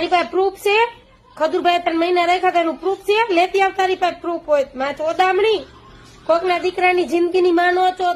તારી પાસે પ્રૂફ છે? ખજુરભાઈ ત્રણ મહિના રાખ્યા હતા, એનું પ્રૂફ છે? લેતી આવ તારી પાસે પ્રૂફ હોયમાં ચોદામણી કોકના દીકરાની જિંદગીની માનો છો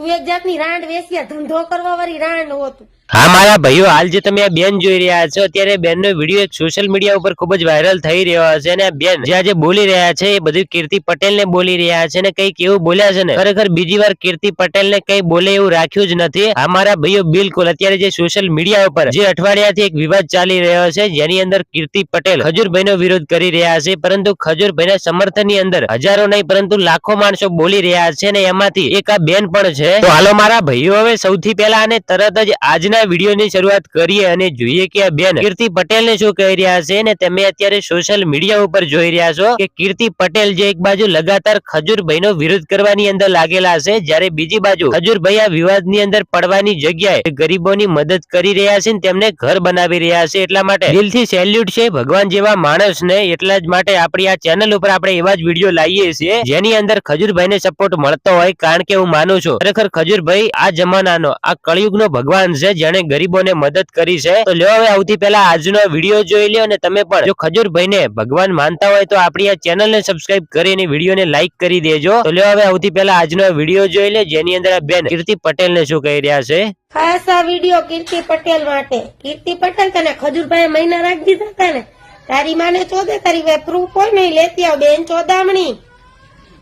તું એક જાતની રાંડ વેસ્યા ધંધો કરવા વાળી રાંડ હોતું હા, મારા ભાઈઓ, હાલ જે તમે આ બેન જોઈ રહ્યા છો, અત્યારે બેનનો વીડિયો એક સોશિયલ મીડિયા ઉપર ખૂબ જ વાયરલ થઈ રહ્યો છે અને આ બેન જે આજે બોલી રહ્યા છે, એ બધું કીર્તિ પટેલ ને બોલી રહ્યા છે ને કંઈક એવું બોલ્યા છે ને, ખરેખર બીજી વાર કીર્તિ પટેલ ને કઈ બોલે એવું રાખ્યું જ નથી. આ મારા ભાઈઓ, બિલકુલ, અત્યારે જે સોશિયલ મીડિયા ઉપર, જે અઠવાડિયાથી એક વિવાદ ચાલી રહ્યો છે, જેની અંદર કીર્તિ પટેલ ખજૂરભાઈ નો વિરોધ કરી રહ્યા છે, પરંતુ ખજૂરભાઈ ના સમર્થનની અંદર હજારો નહીં, પરંતુ લાખો માણસો બોલી રહ્યા છે ને એમાંથી એક આ બેન પણ છે. તો હાલો મારા ભાઈઓ, હવે સૌથી પહેલા અને તરત જ આજના વીડિયો શરૂઆત કરીએ અને જોઈએ કે બેન કીર્તિ પટેલ ને શું કહી રહ્યા છે ને તમે અત્યારે સોશિયલ મીડિયા ઉપર જોઈ રહ્યા છો કે કીર્તિ પટેલ જે એક બાજુ લગાતાર ખજૂરભાઈ નો વિરોધ કરવાની અંદર લાગેલા છે, જ્યારે બીજી બાજુ ખજૂરભાઈ આ વિવાદની અંદર પડવાની જગ્યાએ ગરીબોની મદદ કરી રહ્યા છે ને તેમને ઘર બનાવી રહ્યા છે. એટલા માટે દિલથી સેલ્યુટ છે ભગવાન જેવા માણસ ને એટલા જ માટે આપણી આ ચેનલ ઉપર આપણે એવા જ વીડિયો લાવીએ છીએ જેની અંદર ખજૂરભાઈ ને સપોર્ટ મળતો હોય. કારણ કે હું માનું છું ખજૂરભાઈ, આ જમાનાનો, આ કળિયુગનો ભગવાન છે જેને ગરીબોને મદદ કરી છે. તો લ્યો હવે આવતી પહેલા આજનો વીડિયો જોઈ લ્યો અને તમે પણ જો ખજૂરભાઈને ભગવાન માનતા હોય તો આપણી આ ચેનલ ને સબસ્ક્રાઇબ કરી અને વિડીયોને લાઈક કરી દેજો. તો લ્યો હવે આવતી પહેલા આજનો વીડિયો જોઈ લે, જેની અંદર આ બેન કીર્તિ પટેલ ને શું કહી રહ્યા છે? ખાસ આ વીડિયો કીર્તિ પટેલ માટે. કીર્તિ પટેલ તને ખજૂરભાઈ મહિના રાખી દીધા હતા ને? તારી માને ચોદે, તારી પ્રૂફ હોય નહીં લેતી આવ બેન ચોદામણી.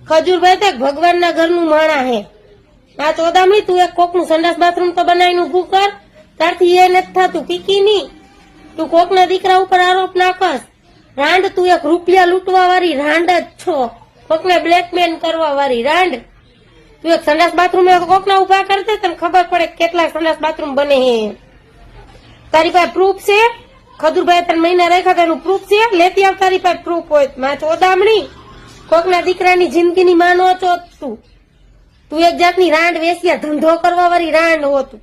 ખજૂરભાઈ તો ભગવાનના ઘરનું માણા હે. આ ચોદામણી તું એક કોકનું સંડાસ બાથરૂમ તો બનાવીને ઉભું કર. તારથી એ નથી થતું કીકી ની. તું કોકના દીકરા ઉપર આરોપ નાખસ. રાંડ તું એક રૂપિયા લૂંટવા વાળી રાંડ જ છો. કોકને બ્લેકમેન કરવા વાળી રાંડ. તું એક સંડાસ બાથરૂમ કોકના ઊભા કરતે તને ખબર પડે કેટલા સંડાસ બાથરૂમ બને હે. તારી પાસે પ્રૂફ છે? ખજુરભાઈ ત્રણ મહિના રાખ્યા તેનું પ્રૂફ છે? લેતી આવ તારી પાસે પ્રૂફ હોયમાં ચોદામણી કોકના દીકરાની જિંદગીની માનો છો તું. તું એક જાતની રાંડ વેસ્યા ધંધો કરવા વાળી રાંડ હોતું.